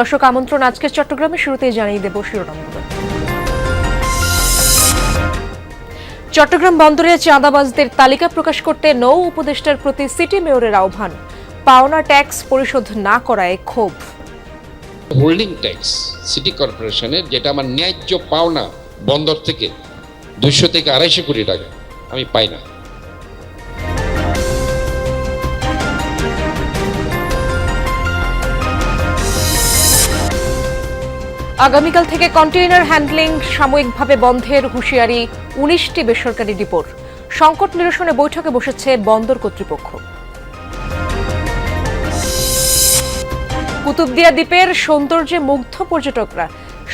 দর্শক আমন্ত্রণ আজকের চট্টগ্রামে শুরুতেই জানিয়ে দেব শিরোনামগুলো চট্টগ্রাম বন্দরে চাঁদাবাজদের তালিকা প্রকাশ করতে নৌ উপদেষ্টার প্রতি সিটি মেয়রের আহ্বান। পাওনা ট্যাক্স পরিশোধ না করায় ক্ষোভ। হোল্ডিং ট্যাক্স সিটি কর্পোরেশনের যেটা আমার ন্যায্য পাওনা বন্দর থেকে দুইশো থেকে আড়াইশো কোটি টাকা আমি পাই না। আগামীকাল থেকে কন্টেইনার হ্যান্ডলিং সাময়িকভাবে বন্ধের হুঁশিয়ারি উনিশটি বেসরকারি ডিপোর সংকট নিরসনে বৈঠকে বসেছে বন্দর কর্তৃপক্ষ। কুতুবদিয়া দ্বীপের সৌন্দর্যে মুগ্ধ পর্যটকরা।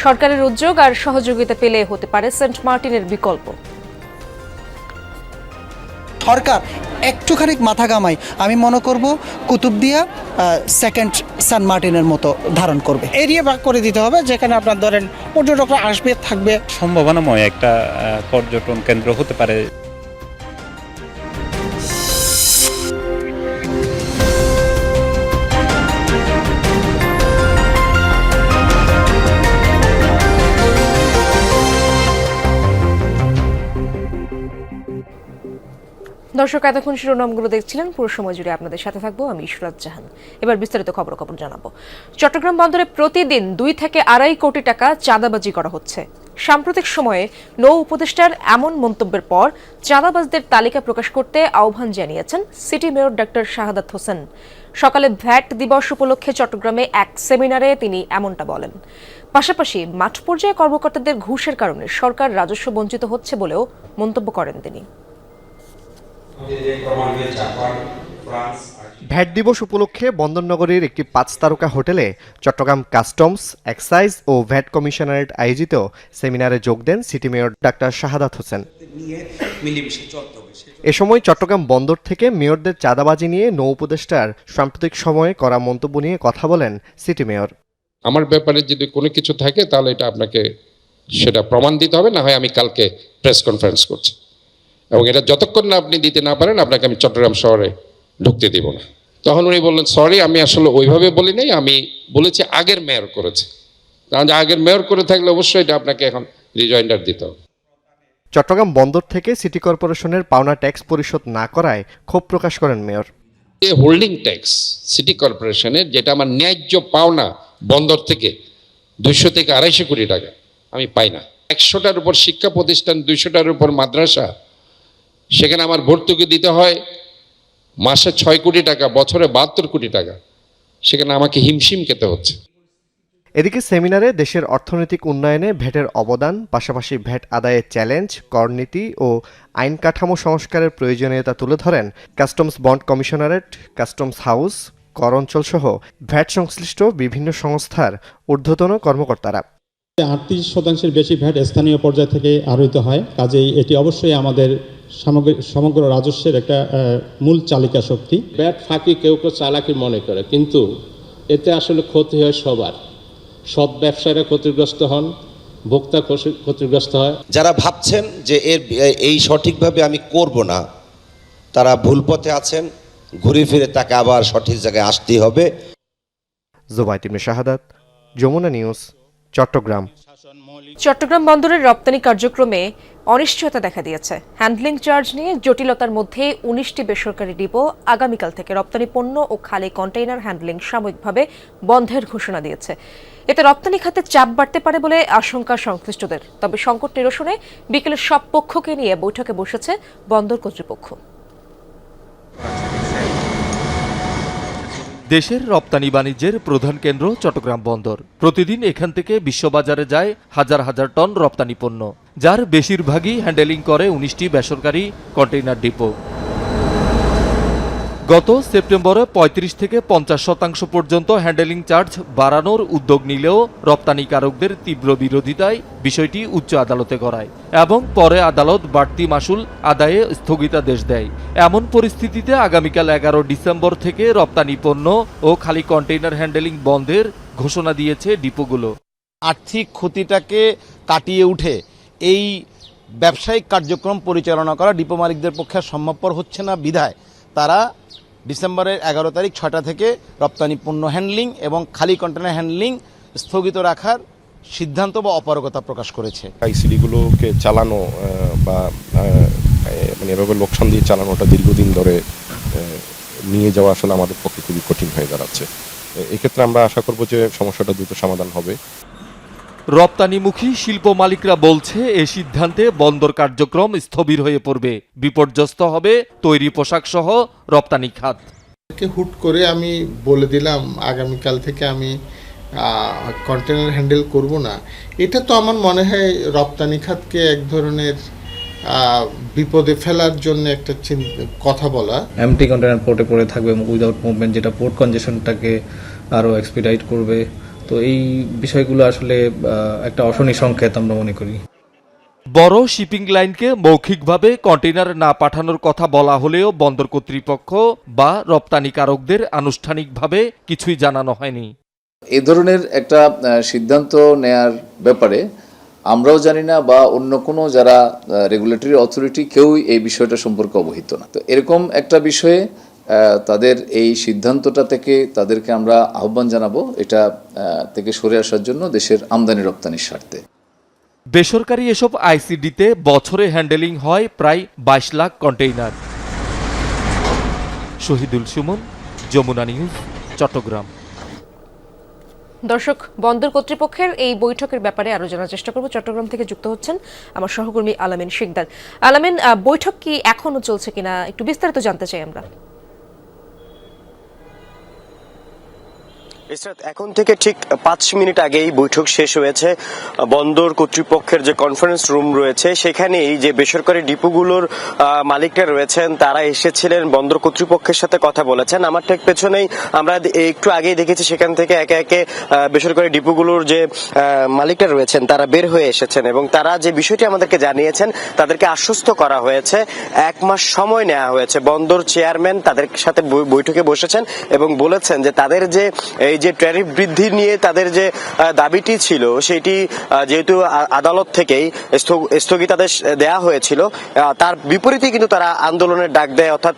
সরকারের উদ্যোগ আর সহযোগিতা পেলে হতে পারে সেন্ট মার্টিনের বিকল্প। সরকার একটুখানি মাথা কামাই আমি মনে করব কুতুবদিয়া সেকেন্ড সান মার্টিনের মতো ধারণ করবে। এরিয়া ভাগ করে দিতে হবে, যেখানে আপনার ধরেন পর্যটকরা আসবে, থাকবে। সম্ভাবনাময় একটা পর্যটন কেন্দ্র হতে পারে। দর্শক, এতক্ষণ শিরোনামগুলো দেখছিলেন। পুরো সময় জুড়ে আপনাদের সাথে থাকব আমি ইশরাত জাহান। এবার বিস্তারিত খবর খবর জানাব। চট্টগ্রাম বন্দরে প্রতিদিন দুই থেকে আড়াই কোটি টাকা চাঁদাবাজি করা হচ্ছে। সাম্প্রতিক সময়ে নৌ উপদেষ্টার এমন মন্তব্যের পর চাঁদাবাজদের তালিকা প্রকাশ করতে আহ্বান জানিয়েছেন city mayor doctor Shahadat Hossain. সকালে ভ্যাট দিবস উপলক্ষে চট্টগ্রামে এক সেমিনারে তিনি এমনটা বলেন। পাশাপাশি মাঠ পর্যায়ে কর্মকর্তাদের ঘুষের কারণে সরকার রাজস্ব বঞ্চিত হচ্ছে বলেও মন্তব্য করেন তিনি। ভ্যাট দিবস উপলক্ষে বন্দরনগরীর একটি পাঁচ তারকা হোটেলে চট্টগ্রাম কাস্টমস এক্সাইজ ও ভ্যাট কমিশনারেট আয়োজিত সেমিনারে যোগ দেন city mayor doctor Shahadat Hossain. এ সময় চট্টগ্রাম বন্দর থেকে মেয়রদের চাঁদাবাজি নিয়ে নৌ উপদেষ্টার সাম্প্রতিক সময়ে করা মন্তব্য নিয়ে কথা বলেন সিটি মেয়র। আমার ব্যাপারে যদি কোনো কিছু থাকে তাহলে এটা আপনাকে সেটা প্রমাণ দিতে হবে না হয় আমি কালকে প্রেস কনফারেন্স করছি। এবং এটা যতক্ষণ না আপনি দিতে না পারেন আপনাকে আমি চট্টগ্রাম শহরে ঢুকতে দিব না। তখন উনি বললেন সরি আমি আসলে ওইভাবে বলি নাই আমি বলেছি আগের মেয়র করেছে। তাহলে আগের মেয়র করে থাকলে অবশ্যই এটা আপনাকে এখন রিজয়েন্ডার দিতে হবে। চট্টগ্রাম বন্দর থেকে সিটি কর্পোরেশনের পাওনা ট্যাক্স পরিশোধ না করায় ক্ষোভ প্রকাশ করেন মেয়র যে হোল্ডিং ট্যাক্স সিটি কর্পোরেশনের যেটা আমার ন্যায্য পাওনা বন্দর থেকে দুইশো থেকে আড়াইশো কোটি টাকা আমি পাই না। একশোটার উপর শিক্ষা প্রতিষ্ঠান দুইশোটার উপর মাদ্রাসা সেখানে আমার ভর্তুকি দিতে হয়। মাসে ছয় কোটি টাকা বছরে বাহাত্তর কোটি টাকা। সেখানে আমাকে হিমশিম খেতে হচ্ছে। এদিকে সেমিনারে দেশের অর্থনৈতিক উন্নয়নে ভ্যাটের অবদান পাশাপাশি ভ্যাট আদায়ের চ্যালেঞ্জ করনীতি ও আইন কাঠামো সংস্কারের প্রয়োজনীয়তা তুলে ধরেন customs bond commissionerate customs house কর অঞ্চল সহ ভ্যাট সংশ্লিষ্ট বিভিন্ন সংস্থার ঊর্ধ্বতন কর্মকর্তারা। আটত্রিশ শতাংশের বেশি ভ্যাট স্থানীয় পর্যায় থেকে আরোহিত হয় কাজেই এটি অবশ্যই আমাদের সামগ্র সমগ্র রাজস্বের একটা মূল চালিকা শক্তি। ব্যাট ফাঁকি কেউ কেউ চালাকি মনে করে কিন্তু এতে আসলে ক্ষতি হয় সবার। সৎ ব্যবসায়ীরা ক্ষতিগ্রস্ত হন ভোক্তা ক্ষতি- ক্ষতিগ্রস্ত হয়। যারা ভাবছেন যে এর এই সঠিকভাবে আমি করব না তারা ভুল পথে আছেন ঘুরে ফিরে তাকে আবার সঠিক জায়গায় আসতেই হবে। জোবাইত ইবনে শাহাদাত যমুনা নিউজ। চট্টগ্রাম। চট্টগ্রাম বন্দরের রপ্তানি কার্যক্রমে অনিশ্চয়তা দেখা দিয়েছে। হ্যান্ডলিং চার্জ নিয়ে জটিলতার মধ্যে উনিশটি বেসরকারি ডিপো আগামীকাল থেকে রপ্তানি পণ্য ও খালি কন্টেইনার হ্যান্ডলিং সাময়িকভাবে বন্ধের ঘোষণা দিয়েছে। এতে রপ্তানি খাতে চাপ বাড়তে পারে বলে আশঙ্কা সংশ্লিষ্টদের। তবে সংকট নিরসনে বিকেলে সব পক্ষকে নিয়ে বৈঠকে বসেছে বন্দর কর্তৃপক্ষ। দেশের রপ্তানি বাণিজ্যের প্রধান কেন্দ্র চট্টগ্রাম বন্দর। প্রতিদিন এখান থেকে বিশ্ববাজারে যায় হাজার হাজার টন রপ্তানি পণ্য, যার বেশিরভাগই হ্যান্ডেলিং করে উনিশটি বেসরকারি কন্টেইনার ডিপো। গত সেপ্টেম্বরে ৩৫ থেকে পঞ্চাশ শতাংশ পর্যন্ত হ্যান্ডেলিং চার্জ বাড়ানোর উদ্যোগ নিলেও রপ্তানিকারকদের তীব্র বিরোধিতায় বিষয়টি উচ্চ আদালতে করায় এবং পরে আদালত বাড়তি মাসুল আদায়ে স্থগিতাদেশ দেয়। এমন পরিস্থিতিতে আগামীকাল এগারো ডিসেম্বর থেকে রপ্তানি পণ্য ও খালি কন্টেইনার হ্যান্ডেলিং বন্ধের ঘোষণা দিয়েছে ডিপোগুলো। আর্থিক ক্ষতিটাকে কাটিয়ে উঠে এই ব্যবসায়িক কার্যক্রম পরিচালনা করা ডিপো মালিকদের পক্ষে সম্ভবপর হচ্ছে না বিধায় তারা ডিসেম্বরের এগারো তারিখ ছটা থেকে রপ্তানি পণ্য হ্যান্ডলিং এবং খালি কন্টেনার হ্যান্ডলিং স্থগিত রাখার সিদ্ধান্ত বা অপারগতা প্রকাশ করেছে। আইসিডিগুলোকে চালানো বা মানে এভাবে লোকসান দিয়ে চালানোটা দীর্ঘদিন ধরে নিয়ে যাওয়া আসলে আমাদের পক্ষে খুবই কঠিন হয়ে দাঁড়াচ্ছে। এক্ষেত্রে আমরা আশা করব যে সমস্যাটা দ্রুত সমাধান হবে। রপ্তানিমুখী শিল্প মালিকরা বলছে এ সিদ্ধান্তে বন্দর কার্যক্রম স্থবির হয়ে পড়বে। বিপর্যস্ত হবে তৈরি পোশাক সহ রপ্তানি খাত। হুট করে আমি বলে দিলাম আগামীকাল থেকে আমি কন্টেনার হ্যান্ডেল করব না। এটা তো আমার মনে হয় রপ্তানি খাতকে এক ধরনের বিপদে ফেলার জন্য একটা কথা বলা। এমটি কন্টেনার পোর্টে পড়ে থাকবে উইদাউট মুভমেন্ট যেটা পোর্ট কনজেশনটাকে আরও এক্সপিডাইট করবে। তো এই বিষয়গুলো আসলে একটা অশনি সংকেত আমরা মনে করি। বড় শিপিং লাইনকে মৌখিকভাবে কন্টেনার না পাঠানোর কথা বলা হলেও বন্দর কর্তৃপক্ষ বা রপ্তানিকারকদের আনুষ্ঠানিকভাবে কিছুই জানানো হয়নি। এ ধরনের একটা সিদ্ধান্ত নেয়ার ব্যাপারে আমরাও জানি না বা অন্য কোনো যারা রেগুলেটরি অথরিটি কেউই এই বিষয়টা সম্পর্কে অবহিত না। তো এরকম একটা বিষয়ে তাদের এই সিদ্ধান্তটা থেকে তাদেরকে আমরা আহ্বান জানাব এটা থেকে সরে আসার জন্য দেশের আমদানি রপ্তানির স্বার্থে। বেসরকারি এসব আইসিডিতে বছরে হ্যান্ডেলিং হয় প্রায় বাইশ লাখ কন্টেইনার। শহীদুল সুমন যমুনা নিউজ চট্টগ্রাম। দর্শক বন্দর কর্তৃপক্ষের এই বৈঠকের ব্যাপারে আরও জানার চেষ্টা করব। চট্টগ্রাম থেকে যুক্ত হচ্ছেন আমার সহকর্মী আলামিন শিকদার। আলামিন বৈঠক কি এখনও চলছে কিনা একটু বিস্তারিত জানতে চাই আমরা। এখন থেকে ঠিক পাঁচ মিনিট আগেই বৈঠক শেষ হয়েছে। বন্দর কর্তৃপক্ষের যে কনফারেন্স রুম রয়েছে, সেখানেই যে বেসরকারি ডিপোগুলোর মালিকরা রয়েছেন, তারা এসেছিলেন, বন্দর কর্তৃপক্ষের সাথে কথা বলেছেন। আমার ঠিক পেছনেই আমরা একটু আগেই দেখেছি, সেখান থেকে একে একে বেসরকারি ডিপোগুলোর যে মালিকরা রয়েছেন, তারা বের হয়ে এসেছেন এবং তারা যে বিষয়টি আমাদেরকে জানিয়েছেন, তাদেরকে আশ্বস্ত করা হয়েছে। এক মাস সময় নেওয়া হয়েছে। বন্দর চেয়ারম্যান তাদের সাথে বৈঠকে বসেছেন এবং বলেছেন যে তাদের যে, এই যে ট্যারিফ বৃদ্ধি নিয়ে তাদের যে দাবিটি ছিল, সেটি যেহেতু আদালত থেকেই স্থগ- স্থগিতাদেশ দেয়া হয়েছিল তার বিপরীতে কিন্তু তারা আন্দোলনের ডাক দেয়। অর্থাৎ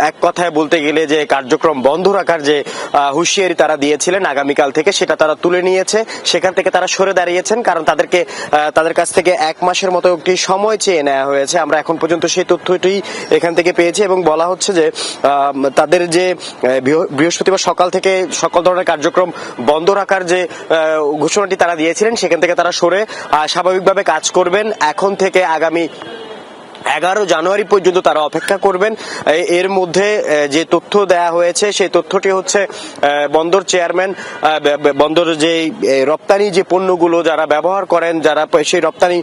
এক কথায় বলতে গেলে যে কার্যক্রম বন্ধ রাখার যে হুঁশিয়ারি তারা দিয়েছিলেন আগামীকাল থেকে, সেটা তারা তুলে নিয়েছে। সেখান থেকে তারা সরে দাঁড়িয়েছেন, কারণ তাদেরকে তাদের কাছ থেকে এক মাসের মতো একটি সময় চেয়ে নেওয়া হয়েছে। আমরা এখন পর্যন্ত সেই তথ্যটি এখান থেকে পেয়েছি এবং বলা হচ্ছে যে তাদের যে বৃহ- বৃহস্পতিবার সকাল থেকে সকল ধরনের কার্যক্রম বন্ধ রাখার যে ঘোষণাটি তারা দিয়েছিলেন, সেখান থেকে তারা সরে স্বাভাবিকভাবে কাজ করবেন। এখন থেকে আগামী এগারো জানুয়ারি পর্যন্ত তারা অপেক্ষা করবেন। এর মধ্যে যে তথ্য দেয়া হয়েছে, সেই তথ্যটি হচ্ছে বন্দর চেয়ারম্যান বন্দর যে রপ্তানি যে পণ্যগুলো যারা ব্যবহার করেন, যারা সেই রপ্তানি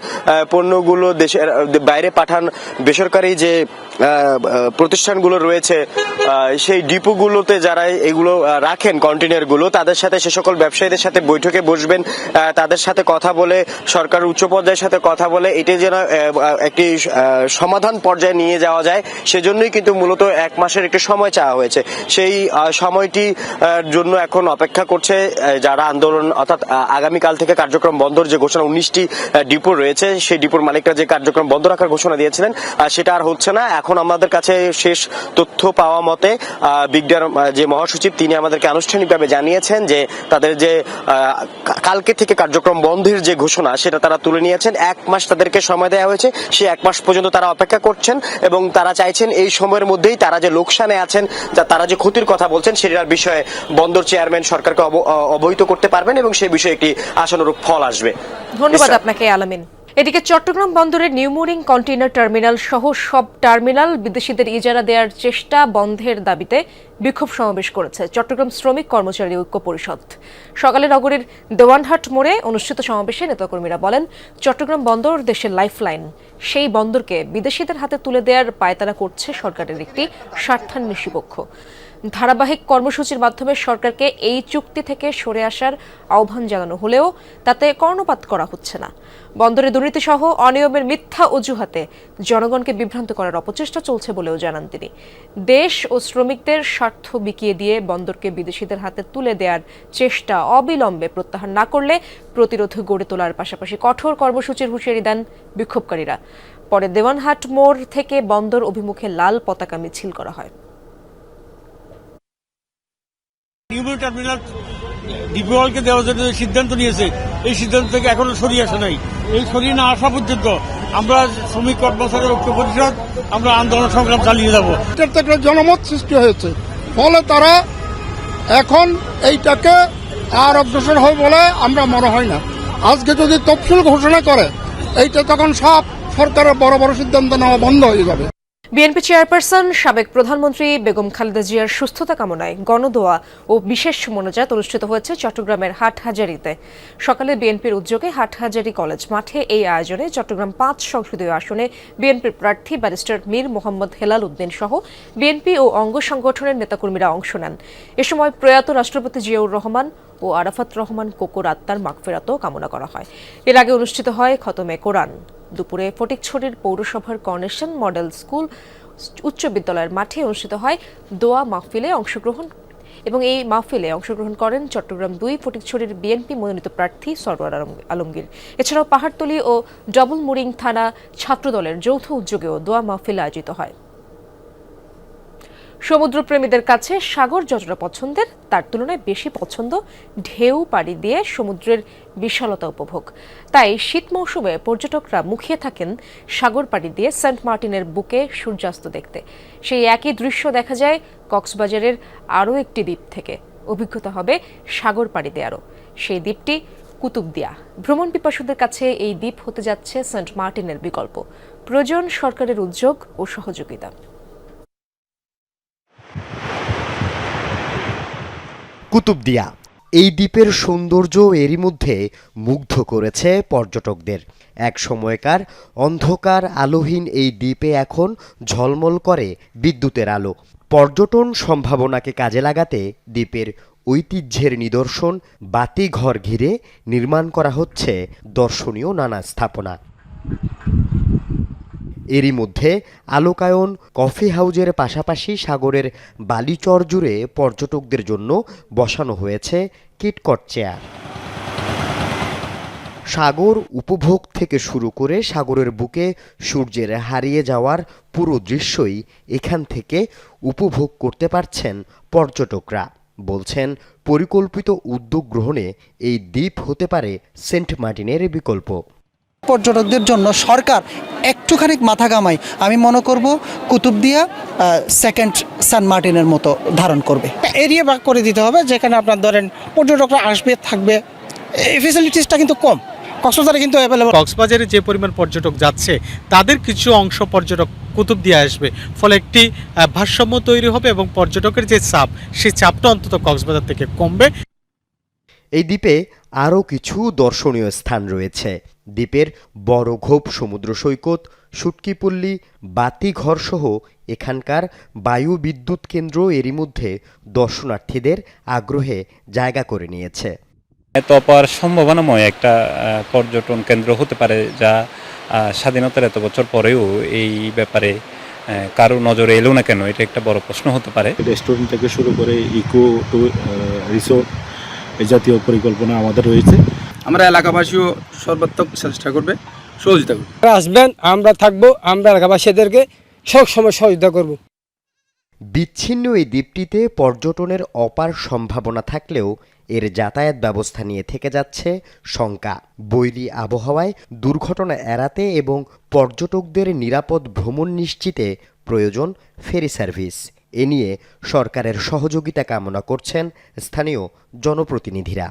পণ্যগুলো দেশের বাইরে পাঠান, বেসরকারি যে প্রতিষ্ঠানগুলো রয়েছে সেই ডিপোগুলোতে যারা এগুলো রাখেন কন্টেনারগুলো তাদের সাথে সে সকল ব্যবসায়ীদের সাথে বৈঠকে বসবেন তাদের সাথে কথা বলে, সরকার উচ্চ পর্যায়ের সাথে কথা বলে, এটি যেন একটি সমাধান পর্যায়ে নিয়ে যাওয়া যায়। সেজন্যই কিন্তু মূলত এক মাসের একটি সময় চাওয়া হয়েছে। সেই সময়টি জন্য এখন অপেক্ষা করছে যারা আন্দোলন, অর্থাৎ আগামীকাল থেকে কার্যক্রম বন্ধর যে ঘোষণা উনিশটি ডিপো রয়েছে, সেই ডিপোর মালিকরা যে কার্যক্রম বন্ধ রাখার ঘোষণা দিয়েছিলেন সেটা আর হচ্ছে না। এখন আমাদের কাছে শেষ তথ্য পাওয়া মতে বিজ্ঞান যে মহাসচিব, তিনি আমাদেরকে আনুষ্ঠানিকভাবে জানিয়েছেন যে তাদের যে কালকে থেকে কার্যক্রম বন্ধের যে ঘোষণা সেটা তারা তুলে নিয়েছেন। এক মাস তাদেরকে সময় দেওয়া হয়েছে। সে এক মাস পর্যন্ত তারা অপেক্ষা করছেন এবং তারা চাইছেন এই সময়ের মধ্যেই তারা যে লোকসানে আছেন যা তারা যে ক্ষতির কথা বলছেন সেটার বিষয়ে বন্দর চেয়ারম্যান সরকারকে অব- অবহিত করতে পারবেন এবং সেই বিষয়ে একটি আশানুরূপ ফল আসবে। ধন্যবাদ আপনাকে আলামিন। এদিকে চট্টগ্রাম বন্দরের নিউমোরিং কন্টেইনার টার্মিনাল সহ সব টার্মিনাল বিদেশিদের ইজারা দেওয়ার চেষ্টা বন্ধের দাবিতে বিক্ষোভ সমাবেশ করেছে চট্টগ্রাম শ্রমিক কর্মচারী ঐক্য পরিষদ। সকালে নগরীর দেওয়ানহাট মোড়ে অনুষ্ঠিত সমাবেশে নেতাকর্মীরা বলেন, চট্টগ্রাম বন্দর দেশের লাইফলাইন। সেই বন্দরকে বিদেশিদের হাতে তুলে দেওয়ার পায়তারা করছে সরকারের একটি স্বার্থান্বেষী পক্ষ। ধারাবাহিক কর্মসূচির মাধ্যমে সরকারকে এই চুক্তি থেকে সরে আসার আহ্বান জানানো হলেও তাতে কর্ণপাত করা হচ্ছে না। বন্দরে দুর্নীতি সহ অনিয়মের মিথ্যা অজুহাতে জনগণকে বিভ্রান্ত করার অপচেষ্টা চলছে বলেও জানান তিনি। দেশ ও শ্রমিকদের স্বার্থ বিকিয়ে দিয়ে বন্দরকে বিদেশিদের হাতে তুলে দেওয়ার চেষ্টা অবিলম্বে প্রত্যাহার না করলে প্রতিরোধ গড়ে তোলার পাশাপাশি কঠোর কর্মসূচির হুঁশিয়ারি দেন বিক্ষোভকারীরা। পরে দেওয়ানহাট মোড় থেকে বন্দর অভিমুখে লাল পতাকা মিছিল করা হয়। নিউমো টার্মিনাল ডিপিওয়ালকে দেওয়ার জন্য সিদ্ধান্ত নিয়েছে, এই সিদ্ধান্ত থেকে এখনও সরিয়ে আসে নাই। এই সরিয়ে না আসা পর্যন্ত আমরা শ্রমিক কর্মচারী ঐক্য পরিষদ, আমরা আন্দোলন সংগ্রাম চালিয়ে যাব। একটা জনমত সৃষ্টি হয়েছে। ফলে তারা এখন এইটাকে আর অগ্রসর হয় বলে আমরা মনে হয় না। আজকে যদি তফসিল ঘোষণা করে, এইটা তখন সব সরকারের বড় বড় সিদ্ধান্ত নেওয়া বন্ধ হয়ে যাবে। বিএনপি চেয়ারপারসন, সাবেক প্রধানমন্ত্রী বেগম খালেদা জিয়ার সুস্থতা কামনায় গণদোয়া ও বিশেষ মোনাজাত অনুষ্ঠিত হয়েছে চট্টগ্রামের হাটহাজারিতে। সকালে বিএনপির উদ্যোগে হাটহাজারি কলেজ মাঠে এই আয়োজনে চট্টগ্রাম পাঁচ সংসদীয় আসনে বিএনপির প্রার্থী ব্যারিস্টার মীর মোহাম্মদ হেলাল উদ্দিন সহ বিএনপি ও অঙ্গ সংগঠনের নেতাকর্মীরা অংশ নেন। এ সময় প্রয়াত রাষ্ট্রপতি জিয়াউর রহমান ও আরাফাত রহমান কোকোর আত্মার মাগফেরাতও কামনা করা হয়। এর আগে অনুষ্ঠিত হয় খতমে কোরআন। দুপুরে ফটিকছড়ির পৌরসভার কর্নেশন মডেল স্কুল উচ্চ বিদ্যালয়ের মাঠে অনুষ্ঠিত হয় দোয়া মাহফিলে অংশগ্রহণ এবং এই মাহফিলে অংশগ্রহণ করেন চট্টগ্রাম দুই, ফটিকছড়ির বিএনপি মনোনীত প্রার্থী সরওয়ার আলম- আলমগীর। এছাড়াও পাহাড়তলী ও ডবলমুরিং থানা ছাত্রদলের যৌথ উদ্যোগেও দোয়া মাহফিল আয়োজিত হয়। সমুদ্রপ্রেমীদের কাছে সাগর যতটা পছন্দের তার তুলনায় বেশি পছন্দ ঢেউ পাড়ি দিয়ে সমুদ্রের বিশালতা উপভোগ। তাই শীত মৌসুমে পর্যটকরা মুখিয়ে থাকেন সাগর পাড়ি দিয়ে সেন্ট মার্টিনের বুকে সূর্যাস্ত দেখতে। সেই একই দৃশ্য দেখা যায় কক্সবাজারের আরও একটি দ্বীপ থেকে। অভিজ্ঞতা হবে সাগর পাড়ি দেয়ারও সেই দ্বীপটি কুতুবদিয়া। ভ্রমণ পিপাসুদের কাছে এই দ্বীপ হতে যাচ্ছে সেন্ট মার্টিনের বিকল্প। প্রয়োজন সরকারের উদ্যোগ ও সহযোগিতা। কুতুবদিয়া এই দ্বীপের সৌন্দর্য এরই মধ্যে মুগ্ধ করেছে পর্যটকদের। এক সময়কার অন্ধকার আলোহীন এই দ্বীপে এখন ঝলমল করে বিদ্যুতের আলো। পর্যটন সম্ভাবনাকে কাজে লাগাতে দ্বীপের ঐতিহ্যের নিদর্শন বাতিঘর ঘিরে নির্মাণ করা হচ্ছে দর্শনীয় নানা স্থাপনা। এরই মধ্যে আলোকায়ন কফি হাউজের পাশাপাশি সাগরের বালিচর জুড়ে পর্যটকদের জন্য বসানো হয়েছে কিটকট চেয়ার সাগর উপভোগ থেকে শুরু করে সাগরের বুকে সূর্যের হারিয়ে যাওয়ার পুরো দৃশ্যই এখান থেকে উপভোগ করতে পারছেন পর্যটকরা। বলছেন, পরিকল্পিত উদ্যোগ গ্রহণে এই দ্বীপ হতে পারে সেন্ট মার্টিনের বিকল্প। পর্যটকদের জন্য সরকার একটুখানি মাথা কামাই আমি মনে করব কুতুবদিয়া সেকেন্ড সান মার্টিনের মতো ধারণ করবে। এরিয়া ভাগ করে দিতে হবে যেখানে আপনার ধরেন পর্যটকরা আসবে থাকবে। এই ফেসিলিটিসটা কিন্তু কম। কক্সবাজারে কিন্তু অ্যাভেলেবল কক্সবাজারে যে পরিমাণ পর্যটক যাচ্ছে তাদের কিছু অংশ পর্যটক কুতুব দিয়ে আসবে। ফলে একটি ভারসাম্য তৈরি হবে এবং পর্যটকের যে চাপ সেই চাপটা অন্তত কক্সবাজার থেকে কমবে। এই দ্বীপে আরও কিছু দর্শনীয় স্থান রয়েছে। দ্বীপের বড় ঘোপ সমুদ্র সৈকত সুটকিপল্লী বাতিঘর সহ এখানকার বায়ু বিদ্যুৎ কেন্দ্র এরই মধ্যে দর্শনার্থীদের আগ্রহে জায়গা করে নিয়েছে। এত অপার সম্ভাবনাময় একটা পর্যটন কেন্দ্র হতে পারে যা স্বাধীনতার এত বছর পরেও এই ব্যাপারে কারও নজরে এলো না কেন? এটা একটা বড় প্রশ্ন হতে পারে। রেস্টুরেন্ট থেকে শুরু করে ইকো টু রিসোর্ট এই জাতীয় পরিকল্পনা আমাদের রয়েছে। আমরা এলাকাবাসীও সর্বাত্মক চেষ্টা করবে সহযোগিতা করবে। আসবেন আমরা থাকব আমরা এলাকাবাসীদেরকে সব সময় সহযোগিতা করব। বিচ্ছিন্ন এই দ্বীপটিতে পর্যটনের অপার সম্ভাবনা থাকলেও এর যাতায়াত ব্যবস্থা নিয়ে থেকে যাচ্ছে শঙ্কা। বৈরী আবহাওয়ায় দুর্ঘটনা এড়াতে এবং পর্যটকদের নিরাপদ ভ্রমণ নিশ্চিতে প্রয়োজন ফেরি সার্ভিস। এ নিয়ে সরকারের সহযোগিতা কামনা করছেন স্থানীয় জনপ্রতিনিধিরা।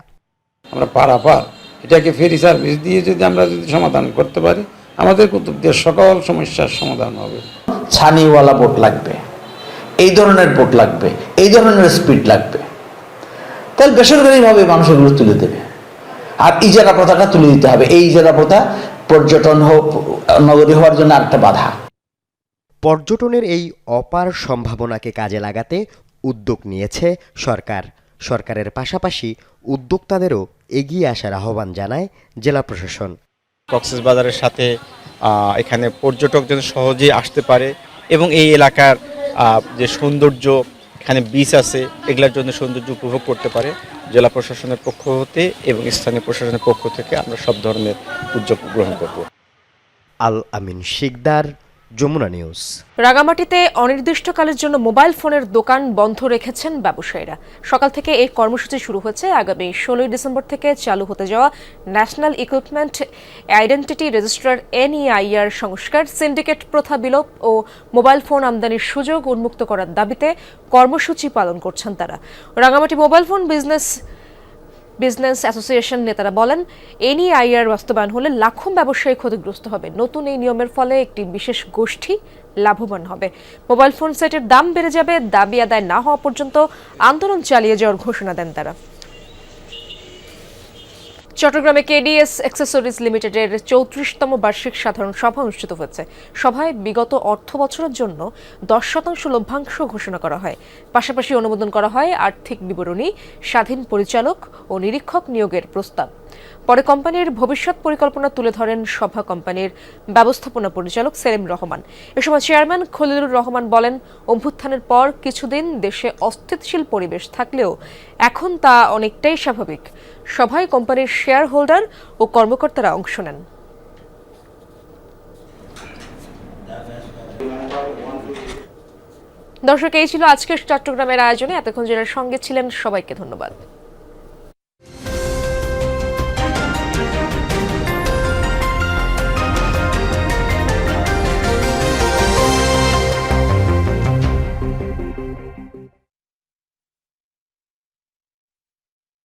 আমরা পারাপার এটাকে ফেরি সার্ভিস দিয়ে যদি আমরা যদি সমাধান করতে পারি আমাদের কুতুবদের সকল সমস্যার সমাধান হবে। ছানিওয়ালা বোট লাগবে এই ধরনের বোট লাগবে এই ধরনের স্পিড লাগবে। তাহলে বেসরকারিভাবে মানুষ এগুলো তুলে দেবে। আর ইজারা প্রথাটা তুলে দিতে হবে। এই ইজারা প্রথা পর্যটন হোক নগরী হওয়ার জন্য একটা বাধা। পর্যটনের এই অপার সম্ভাবনাকে কাজে লাগাতে উদ্যোগ নিয়েছে সরকার। সরকারের পাশাপাশি উদ্যোক্তাদেরও এগিয়ে আসার আহ্বান জানায় জেলা প্রশাসন। কক্সবাজারের সাথে এখানে পর্যটক যেন সহজেই আসতে পারে এবং এই এলাকার যে সৌন্দর্য এখানে বিচ আছে এগুলোর জন্য সৌন্দর্য উপভোগ করতে পারে জেলা প্রশাসনের পক্ষ হতে এবং স্থানীয় প্রশাসনের পক্ষ থেকে আমরা সব ধরনের উদ্যোগ গ্রহণ করব। আল আমিন শিকদার যমুনা নিউজ। রাঙামাটিতে অনির্দিষ্টকালের জন্য মোবাইল ফোনের দোকান বন্ধ রেখেছেন ব্যবসায়ীরা। সকাল থেকে এই কর্মসূচি শুরু হয়েছে। আগামী ষোলোই ডিসেম্বর থেকে চালু হতে যাওয়া national equipment identity register NEIR সংস্কার, সিন্ডিকেট প্রথা বিলোপ ও মোবাইল ফোন আমদানির সুযোগ উন্মুক্ত করার দাবিতে কর্মসূচি পালন করছেন তারা। Rangamati mobile phone business business association নেতারা বলেন, এনইআইআর বাস্তবায়ন হলে লাখো ব্যবসায়ী ক্ষতিগ্রস্ত হবে। নতুন এই নিয়মের ফলে একটি বিশেষ গোষ্ঠী লাভবান হবে। মোবাইল ফোন সেটের দাম বেড়ে যাবে, দাবি আদায় না হওয়া পর্যন্ত আন্দোলন চালিয়ে যাওয়ার ঘোষণা দেন তারা। চট্টগ্রামে কেডিএস অ্যাক্সেসরিজ লিমিটেডের চৌত্রিশতম বার্ষিক সাধারণ সভা অনুষ্ঠিত হয়েছে। সভায় বিগত অর্থ বছরের জন্য দশ শতাংশ লভ্যাংশ ঘোষণা করা হয়। পাশাপাশি অনুমোদন করা হয় আর্থিক বিবরণী, স্বাধীন পরিচালক ও নিরীক্ষক নিয়োগের প্রস্তাব। পরে কোম্পানির ভবিষ্যৎ পরিকল্পনা তুলে ধরেন সভা কোম্পানির ব্যবস্থাপনা পরিচালক সেলিম রহমান। এ সময় চেয়ারম্যান খলিলুর রহমান বলেন, অভ্যুত্থানের পর কিছুদিন দেশে অস্থিতিশীল পরিবেশ থাকলেও এখন তা অনেকটাই স্বাভাবিক। সভায় কোম্পানির শেয়ার হোল্ডার ও কর্মকর্তারা অংশ নেন। দর্শক, এই ছিল আজকের চট্টগ্রামের আয়োজনে। এতক্ষণ যারা সঙ্গে ছিলেন, সবাইকে ধন্যবাদ।